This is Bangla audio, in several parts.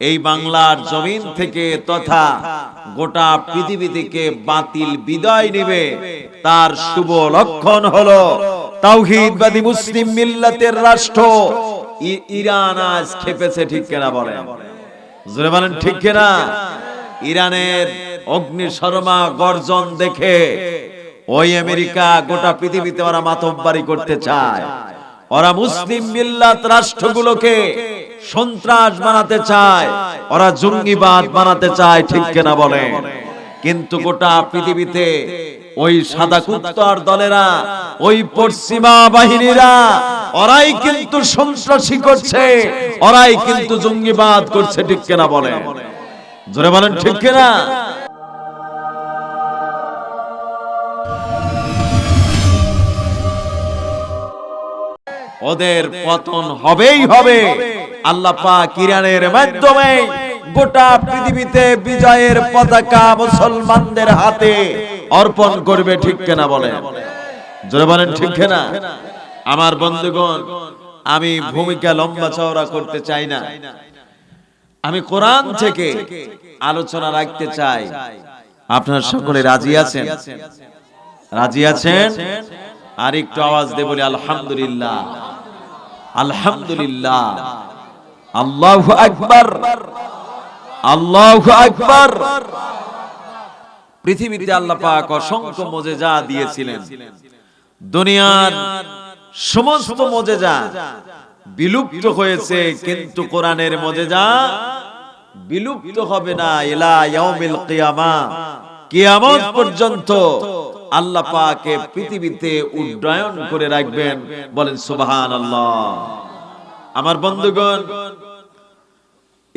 এই বাংলার জমিন থেকে তথা গোটা পৃথিবী থেকে বাতিল বিদায় নেবে। তার শুভ লক্ষণ হলো তাওহীদবাদী মুসলিম মিল্লাতের রাষ্ট্র। ইরান আজ খেপেছে, ঠিক কেনা বলেন? বলেন, ঠিক কিনা? ইরানের অগ্নি শর্মা গর্জন দেখে ওই আমেরিকা গোটা পৃথিবীতে ওরা মাতব্বারি করতে চায়। ওরা মুসলিম মিল্লাত রাষ্ট্রগুলোকে সন্ত্রাস বানাতে চায়, ওরা জঙ্গিবাদ বানাতে চায়, ঠিক কিনা বলে? কিন্তু গোটা পৃথিবীতে ওই সাদা কুত্তার দলেরা, ওই পশ্চিমা বাহিনীরা, ওরাই কিন্তু সন্ত্রাসী করছে, ওরাই কিন্তু জঙ্গিবাদ করছে, ঠিক কিনা বলে? জোরে বলেন, ঠিক কেনা? ওদের পতন হবেই হবে। আল্লাহ পাক ইরানের মাধ্যমে গোটা পৃথিবীতে বিজয়ের পতাকা মুসলমানদের হাতে অর্পণ করবে, ঠিক কিনা জোরে বলেন, ঠিক কিনা? আমার বন্ধুগণ, আমি ভূমিকা লম্বা চওড়া করতে চাই না। আমি কোরআন থেকে আলোচনা রাখতে চাই। আপনার সকলে রাজি আছেন? রাজি আছেন? আর একটু আওয়াজ দিয়ে বলি, আলহামদুলিল্লাহ। আলহামদুলিল্লাহ। আল্লাহু আকবার। আল্লাহু আকবার। পৃথিবীতে আল্লাহ পাক অসংখ্য মোজেজা দিয়েছিলেন। দুনিয়ার সমস্ত মোজেজা বিলুপ্ত হয়েছে, কিন্তু কোরআনের মোজেজা বিলুপ্ত হবে না। ইলা ইয়াউমিল কিয়ামা। কিয়ামত পর্যন্ত আল্লাহ পাকে পৃথিবীতে উড্ডয়ন করে রাখবেন। বলেন সুবহানাল্লাহ। আমার বন্ধুগণ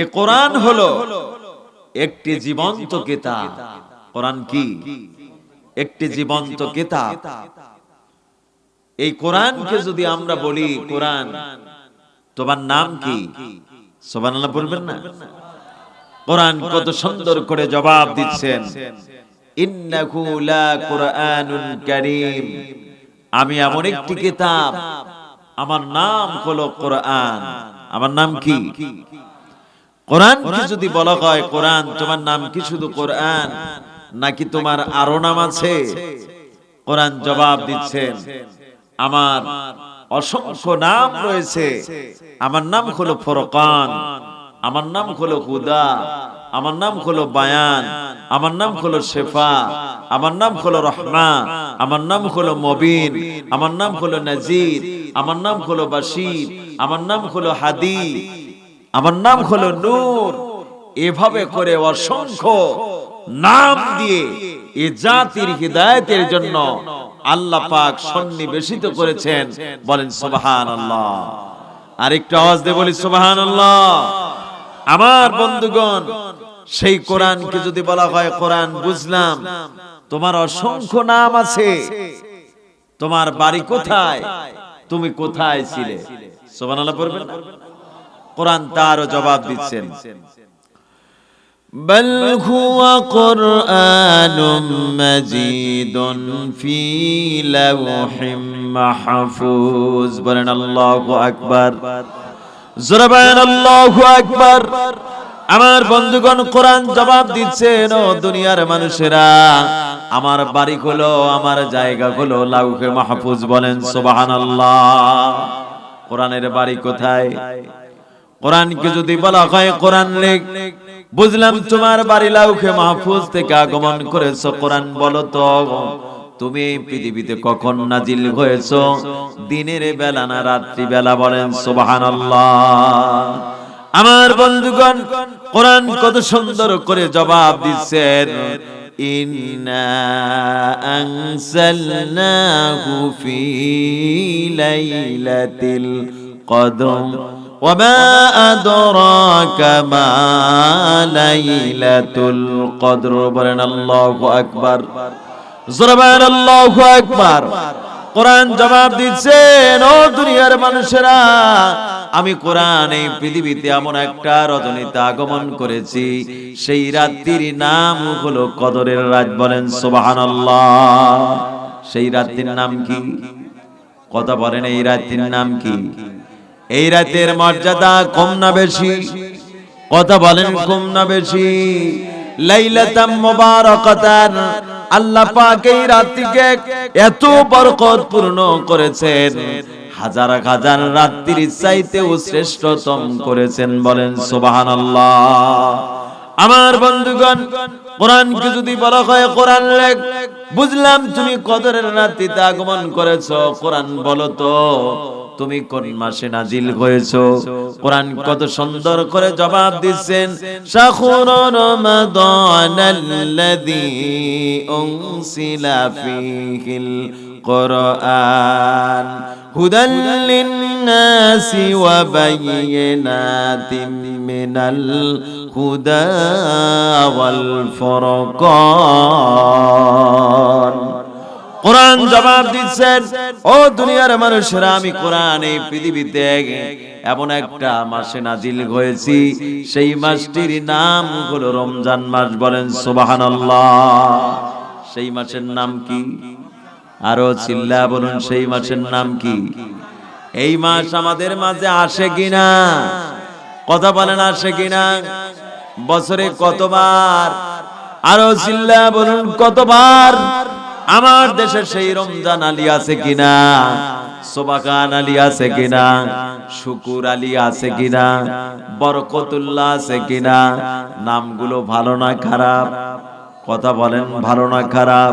এ কোরআন হলো একটি জীবন্ত কিতাব। কোরআন কি? একটি জীবন্ত কিতাব। এই কোরআনকে যদি আমরা বলি, কোরআন, তোমার নাম কি? সুবহানাল্লাহ বলবেন না? কোরআন কত সুন্দর করে জবাব দিচ্ছেন। ইন্নাহু লা কুরআনুন কারীম। আমি এমন একটি কিতাব, আমার নাম হলো কোরআন। আমার নাম কি? কোরআন কি যদি বলা হয় কোরআন তোমার নাম কি শুধু কোরআন নাকি তোমার আরও নাম আছে কোরআন জবাব দিচ্ছেন আমার অসংখ্য নাম রয়েছে আমার নাম হলো ফরকান আমার নাম হলো হুদা আমার নাম হলো বায়ান আমার নাম হলো শেফা আমার নাম হলো রহমা আমার নাম হলো মবিন আমার নাম হলো নাজির আমার নাম হলো বাশির আমার নাম হলো হাদি আমার নাম হলো নূর। এভাবে করে অসংখ্য নাম দিয়ে এ জাতির হৃদায়তের জন্য আল্লাহ পাক সন্নিবেশিত করেছেন। বলেন সুবহান আল্লাহ আর একটু আওয়াজ দিয়ে বলি সুবহান আল্লাহ আমার বন্ধুগণ সেই কোরআনকে যদি বলা হয় কোরআন বুঝলাম তোমার অসংখ্য নাম আছে। তোমার বাড়ি কোথায়? তুমি কোথায় ছিলে? সুবহানাল্লাহ পড়বেন না? কোরআন তারও জবাব দিচ্ছেন بل هو قرآن مجيد في لوح محفوظ বলেন আল্লাহু আকবার জোরাবান আল্লাহু আকবার আমার বন্ধুগণ কোরআন জবাব দিচ্ছেন ও দুনিয়ার মানুষেরা আমার বাড়ি হলো আমার জায়গা হলো লাউহে মাহফুজ বলেন সুবহানাল্লাহ কোরআনের বাড়ি কোথায় কোরআনকে যদি বলা হয় কোরআন লেখ, বুঝলাম তোমার বাড়ি লাউখে মাহফুজ থেকে আগমন করেছ, কোরআন বলো তো। তুমি পৃথিবীতে কখন নাজিল হয়েছো? দিনের বেলা না রাত্রি বেলা বলেন, সুবহানাল্লাহ। আমার বন্ধুগণ, কোরআন কত সুন্দর করে জবাব দিচ্ছেন। ইন্না আনসালনাহু ফি লাইলাতিল কদম وما أدراك ما ليلة القدر বলেন আল্লাহু আকবার জোরবান আল্লাহু আকবার কোরআন জবাব দিচ্ছেন ও দুনিয়ার মানুষেরা আমি কোরআন এই পৃথিবীতে এমন একটা রজনীতে আগমন করেছি সেই রাত্রির নাম হলো কদরের রাত বলেন সুবহানাল্লাহ সেই রাত্রির নাম কি কথা বলেন এই রাত্রির নাম কি এই রাতের মর্যাদা কম না বেশি। কথা বলেন কম না বেশি। লাইলাতাম মুবারাকাতান। আল্লাহ পাক এই রাতটিকে এত বরকতপূর্ণ করেছেন। হাজার হাজার রাত্রির চাইতেও শ্রেষ্ঠতম করেছেন বলেন সুবহানাল্লাহ। আমার বন্ধুগণ, কোরআনকে যদি বলা হয় কোরআন লেখ, বুঝলাম তুমি কদরের রাত্রিতে আগমন করেছ। কোরআন বলো তো তুমি কোন মাসে নাজিল হয়েছো? কোরআন কত সুন্দর করে জবাব দিচ্ছেন শাখুর রমাদানাল্লাযী উনসিলা ফীহিল কোরআন হুদাল কোরআন জবাব দিচ্ছেন, ও দুনিয়ার মানুষেরা, আমি কোরআন এই পৃথিবীতে এমন একটা মাসে নাজিল হয়েছি। সেই মাসটির নাম হলো রমজান মাস। বলেন, সুবহানাল্লাহ। সেই মাসের নাম কি? আরও চিল্লা বলুন, সেই মাসের নাম কি? এই মাস আমাদের মাঝে আসে কিনা? কথা বলেন, আসে কিনা? বছরে কতবার? আরও চিল্লা বলুন, কতবার? আমার দেশে সেই রমজান আলী আছে কিনা? সোবাকান আলী আছে কিনা? শুকুর আলী আছে কিনা? বরকতুল্লাহ আছে কিনা? নামগুলো ভালো না খারাপ? কথা বলেন ভালো না খারাপ?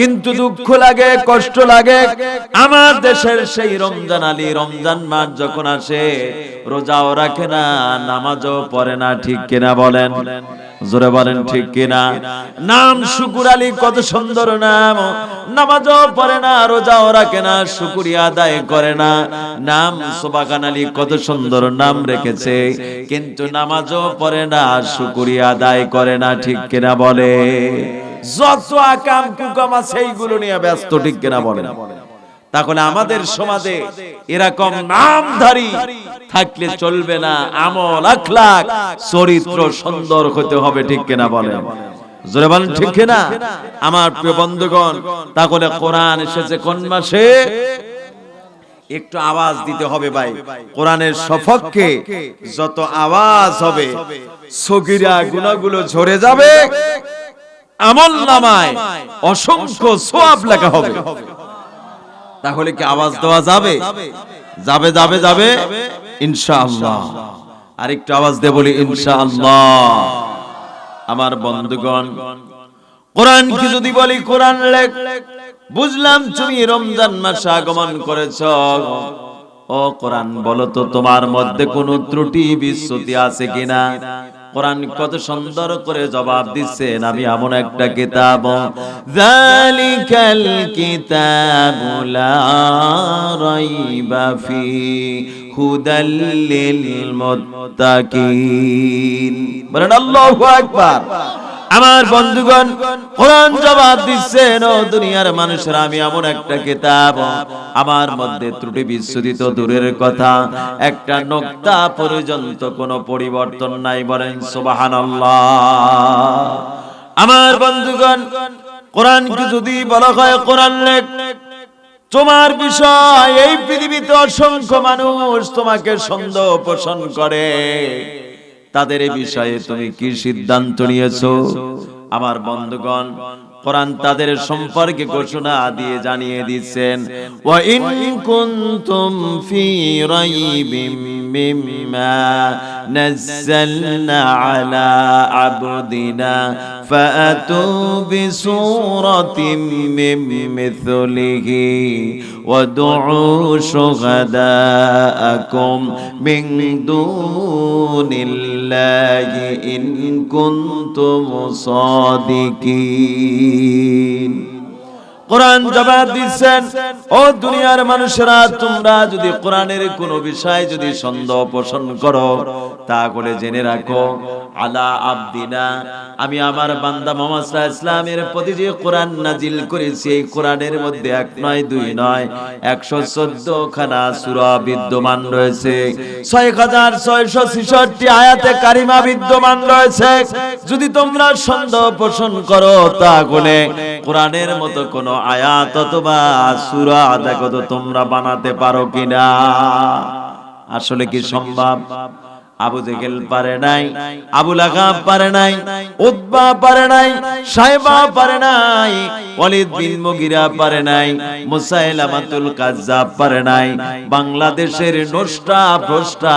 কিন্তু দুঃখ লাগে, কষ্ট লাগে। আমার দেশের সেই রমজান আলী, রমজান মাস যখন আসে, রোজাও রাখে না, নামাজও পড়ে না, ঠিক কিনা বলেন? জোরে বলেন, ঠিক কিনা? নাম শুকুর আলী, কত সুন্দর নাম। নামাজও পড়ে না, রোজাও রাখে না শুকুরিয়া আদায় করে না। নাম সোবাগান আলী, কত সুন্দর নাম রেখেছে। কিন্তু নামাজও পড়ে না শুকুরিয়া আদায় করে না, ঠিক কিনা বলে? যত আকাম কুকাম আছে এইগুলো নিয়ে ব্যস্ত ঠিক কিনা বলে তাহলে আমাদের সমাজে এরকম নামধারী থাকলে চলবে না আমল আখলাক চরিত্র সুন্দর হতে হবে ঠিক কিনা বলে জোরে বলেন ঠিক কিনা? আমার প্রিয় বন্ধুগণ তাহলে কোরআন এসেছে কোন মাসে? একটু আওয়াজ দিতে হবে ভাই। কোরআনের সপক্ষে যত আওয়াজ হবে সগিরা গুণাগুলো ঝরে যাবে। আমল নামায় অসংখ্য সোয়াব লেখা হবে। তাহলে কি আওয়াজ দেওয়া যাবে? যাবে? যাবে যাবে ইনশাআল্লাহ। আরেকটু আওয়াজ দিয়ে বলি ইনশাআল্লাহ। আমার বন্ধুগণ কোরআন কি যদি বলি কোরআন লেখ বুঝলাম তুমি রমজান মাসে আগমন করেছ। ও কোরআন বলো তো তোমার মধ্যে কোনো ত্রুটি বিচ্যুতি আছে কিনা? কোরআন কত সুন্দর করে জবাব দিচ্ছেন আমি এমন একটা কিতাব। জালিকাল কিতাবু লা রাইবা ফি হুদাল লিল মুত্তাকিন। বলেন আল্লাহু আকবার। আমার বন্ধুগণ, কোরআন জবাব দিচ্ছেন ও দুনিয়ার মানুষের আমি এমন একটা কিতাব, আমার মধ্যে ত্রুটি বিচ্ছুতি তো দূরের কথা। একটা নোক্তা পর্যন্ত কোনো পরিবর্তন নাই বলেন, সুবহানাল্লাহ। আমার বন্ধুগণ কোরআনকে যদি বলা হয় কোরআন লেখ? তোমার বিষয়, এই পৃথিবীতে অসংখ্য মানুষ তোমাকে সন্দেহ পোষণ করে। তাদের এই বিষয়ে তুমি কি সিদ্ধান্ত নিয়েছ? আমার বন্ধুগণ কোরআন তাদের সম্পর্কে ঘোষণা দিয়ে জানিয়ে দিচ্ছেন। ওয়া ফি الله إن كنتم صادقين কোরআন জবাব দিচ্ছেন, ও দুনিয়ার মানুষেরা, তোমরা যদি কোরআনের কোনো বিষয় যদি সন্দেহ পোষণ করো তা করে জেনে রাখো, আলা আবদিনা, আমি আমার বান্দা মোহাম্মদ ইসলামের প্রতি যে কোরআন নাজিল করেছি, এই কোরআনের মধ্যে এক নয়, দুই নয়, একশো চোদ্দ খানা সুরা বিদ্যমান রয়েছে। ছয় হাজার ছয়শো ছেষট্টি আয়াতে কারিমা বিদ্যমান রয়েছে। যদি তোমরা সন্দেহ পোষণ করো, তাহলে কোরআনের মতো কোন আয়াত অথবা সুরা দেখো তো তোমরা বানাতে পারো কিনা? আসলে কি সম্ভব? আবু পারে নাই, আবু পারে নাই উদ্বা পারে নাই পারে নাই বিন মুগিরা পারে নাই পারে নাই, বাংলাদেশের নষ্টা ভ্রষ্টা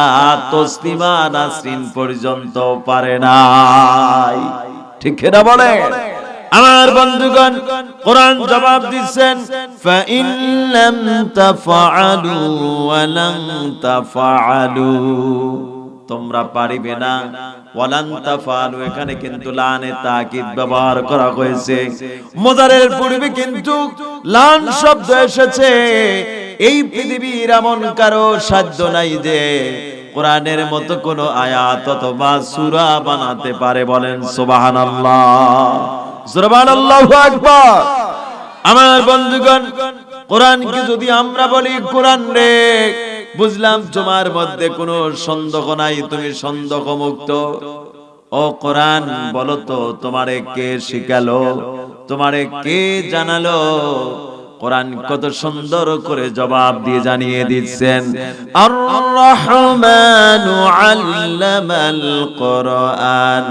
তসলিমা নাসরিন পর্যন্ত পারে নাই। ঠিক না বলে আমার বন্ধুগণ, কোরআন জবাব দিচ্ছেন তোমরা পারিবে না। তাফআলু, এখানে কিন্তু লানে তাকিদ ব্যবহার করা হয়েছে। মুদারের পূর্বে কিন্তু লান শব্দ এসেছে। এই পৃথিবীর এমন কারও সাধ্য নাই যে কোরআনের মতো কোন আয়াত অথবা সূরা বানাতে পারে বলেন সুবহানাল্লাহ। আমার বন্ধুগণ, কোরআনকে যদি আমরা বলি কোরআন রে, বুঝলাম তোমার মধ্যে কোনো সন্দেহ নাই, তুমি সন্দেহ মুক্ত ও কোরআন, বলো তো তোমারে কে শিখালো? তোমারে কে জানালো? কোরআন কত সুন্দর করে জবাব দিয়ে জানিয়ে দিচ্ছেন আর রহমানু আল্লামাল কোরআন।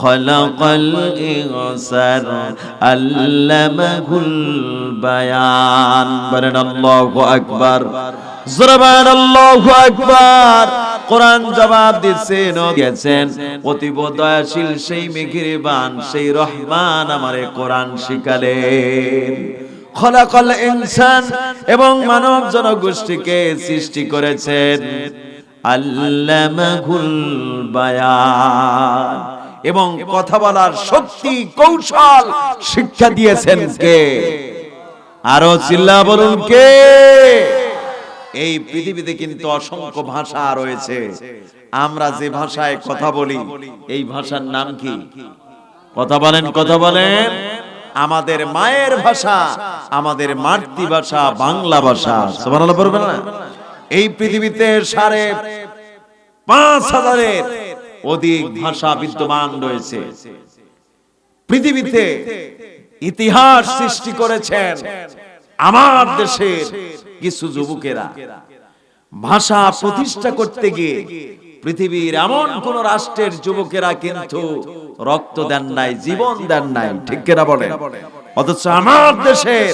খলাকাল ইনসান আল্লামাহুল বায়ান বলেন আল্লাহু আকবার জোরবান আল্লাহু আকবার কোরআন জবাব দিচ্ছেন গেছেন অতীব দয়াশীল সেই মেঘিরবান সেই রহমান আমারে কোরআন শিখালেন। খলাকল ইনসান এবং মানব জনগোষ্ঠীকে সৃষ্টি করেছেন। আল্লামাহুল বায়ান। এবং কথা বলার শক্তি, কৌশল শিক্ষা দিয়েছেন কে? আরও চিল্লা বলুন কে? এই পৃথিবীতে কিন্তু অসংখ্য ভাষা রয়েছে। আমরা যে ভাষায় কথা বলি, এই ভাষার নাম কি? কথা বলেন কথা বলেন। আমাদের মায়ের ভাষা, আমাদের মাতৃভাষা, বাংলা ভাষা। বলবেন না? এই পৃথিবীতে সাড়ে পাঁচ হাজারের অধিক ভাষা বিদ্যমান রয়েছে। পৃথিবীতে ইতিহাস সৃষ্টি করেছেন আমার দেশের কিছু যুবকেরা। ভাষা প্রতিষ্ঠা করতে গিয়ে পৃথিবীর এমন কোন রাষ্ট্রের যুবকেরা কিন্তু রক্ত দেন নাই, জীবন দেন নাই, ঠিক কিনা বলে অথচ আমার দেশের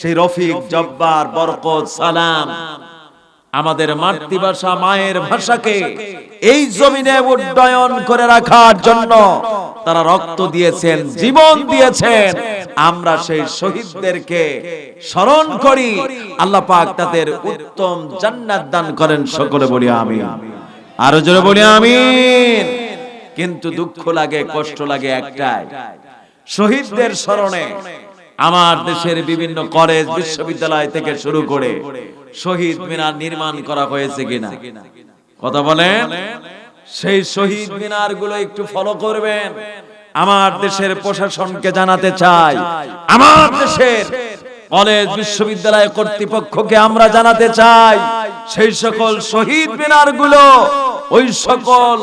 সেই রফিক, জব্বার, বরকত, সালাম, আমাদের মাতৃভাষা, মায়ের ভাষাকে এই জমিনে উড্ডয়ন করে রাখার জন্য তারা রক্ত দিয়েছেন, জীবন দিয়েছেন। আমরা সেই শহীদদেরকে স্মরণ করি। আল্লাহ পাক তাদের উত্তম জান্নাত দান করেন, সকলে বলি আমি আরও জোরে বলি আমিন। কিন্তু দুঃখ লাগে, কষ্ট লাগে একটাই। শহীদদের স্মরণে আমার দেশের বিভিন্ন কলেজ, বিশ্ববিদ্যালয় থেকে শুরু করে শহীদ মিনার নির্মাণ করা হয়েছে কিনা? কথা বলেন? সেই শহীদ মিনারগুলো একটু ফলো করবেন। আমার দেশের প্রশাসনকে জানাতে চাই। আমার দেশের কলেজ বিশ্ববিদ্যালয় কর্তৃপক্ষকে আমরা জানাতে চাই। সেই সকল শহীদ মিনারগুলো ওই সকল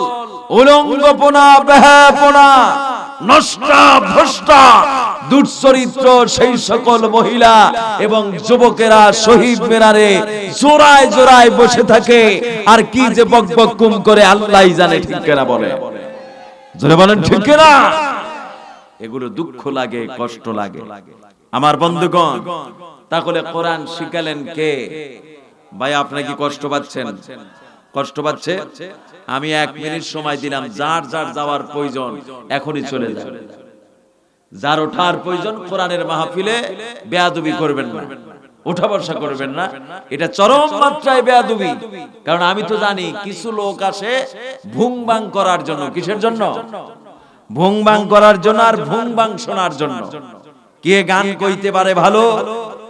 উলঙ্গপনা বেহাপনা নষ্টা ভ্রষ্টা দুঃচরিত্র সেই সকল মহিলা এবং যুবকেরা শহীদ মিনারে জোড়ায় জোড়ায় বসে থাকে। আর কি যে বক করে আল্লাহ জানে ঠিক কেনা বলে। এগুলো দুঃখ লাগে, কষ্ট লাগে। আমার বন্ধুগণ, তাহলে কোরআন শিখালেন কে? ভাই, আপনি কি কষ্ট পাচ্ছেন? কষ্ট পাচ্ছে? আমি এক মিনিট সময় দিলাম, যার যার যাওয়ার প্রয়োজন, এখনই চলে যায় যার ওঠার প্রয়োজন কোরআনের মাহফিলে বেয়াদুবি করবেন না। ওঠা বসা করবেন না। এটা চরম মাত্রায় বেয়াদুবি। কারণ আমি তো জানি কিছু লোক আসে ভুং বাং করার জন্য। কিসের জন্য? ভুং বাং করার জন্য আর ভুং বাং শোনার জন্য। কে গান কইতে পারে ভালো?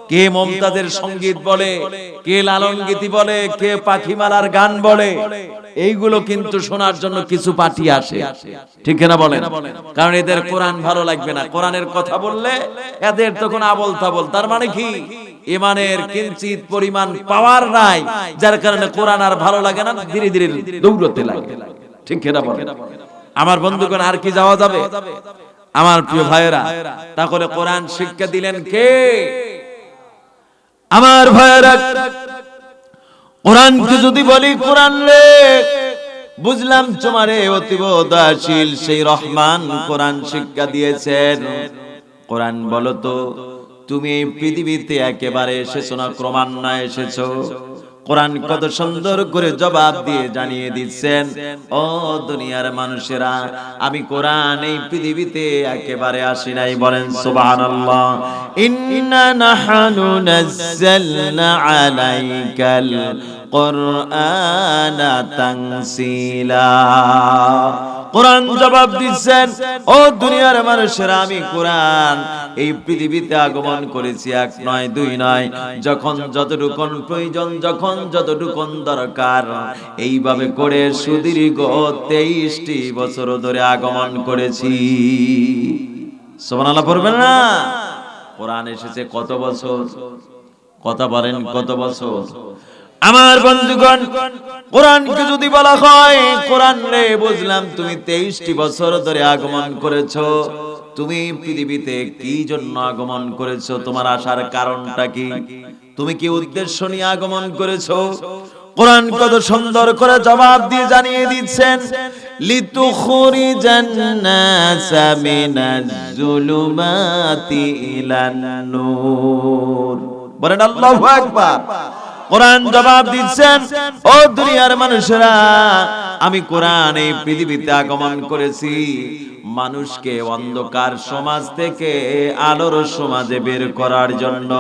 কে মমতাজের সংগীত বলে, কে লালন গীতি বলে, কে পাখিমালার গান বলে, এইগুলো কিন্তু শোনার জন্য কিছু পার্টি আসে। ঠিক না বলেন? কারণ এদের কোরআন ভালো লাগবে না। কোরআনের কথা বললে এদের তখন আবল তাবল তার মানে কি? ইমানের কিঞ্চিত পরিমাণ পাওয়ার নাই, যার কারণে কোরআন আর ভালো লাগে না, ধীরে ধীরে দৌড়তে লাগে। ঠিক না বলেন? আমার বন্ধুগণ, আর কি যাওয়া যাবে? আমার প্রিয় ভাইয়েরা, তাহলে কোরআন শিক্ষা দিলেন কে? আমার ভাইয়েরা কোরআনকে যদি বলি, কোরআন রে, বুঝলাম তোমারে অতীব দয়াশীল সেই রহমান কোরআন শিক্ষা দিয়েছেন। কোরআন বলো তো, তুমি এই পৃথিবীতে একেবারে এসেছ না ক্রমান্বয়ে এসেছ? কোরআন কত সুন্দর করে জবাব দিয়ে জানিয়ে দিচ্ছেন, ও দুনিয়ার মানুষেরা, আমি কোরআন এই পৃথিবীতে একেবারে আসি নাই। বলেন, সুবহানাল্লাহ। ইন্না নাহানু নাযালনা আলাইকাল কোরআনা তানসিলা। কোরআন জবাব দিচ্ছেন, ও দুনিয়ার মানুষেরা, আমি কোরআন এই পৃথিবীতে আগমন করেছি, এক নয়, দুই নয়। যখন যতটুকুন প্রয়োজন, যখন যতটুকুন দরকার, এইভাবে করে সুদীর্ঘ তেইশটি বছর ধরে আগমন করেছি। সোমানাল্লাহ পড়বেন না? কোরআন এসেছে কত বছর? কথা বলেন কত বছর? আমার বন্ধুগণ, কোরআনকে যদি বলা হয়, কোরআন রে বুঝলাম তুমি তেইশটি বছর ধরে আগমন করেছ। তুমি পৃথিবীতে কি জন্য আগমন করেছ? তোমার আসার কারণটা কি? তুমি কি উদ্দেশ্য নিয়ে আগমন করেছ? কোরআন কত সুন্দর করে জবাব দিয়ে জানিয়ে দিচ্ছেন লিতুখরিজান নাসা মিনাজ জুলুমাতি বলেন আল্লাহু আকবার। কোরআন জবাব দিচ্ছেন ও দুনিয়ার মানুষেরা আমি কোরআন এই পৃথিবীতে আগমন করেছি। মানুষকে অন্ধকার সমাজ থেকে আলোর সমাজে বের করার জন্য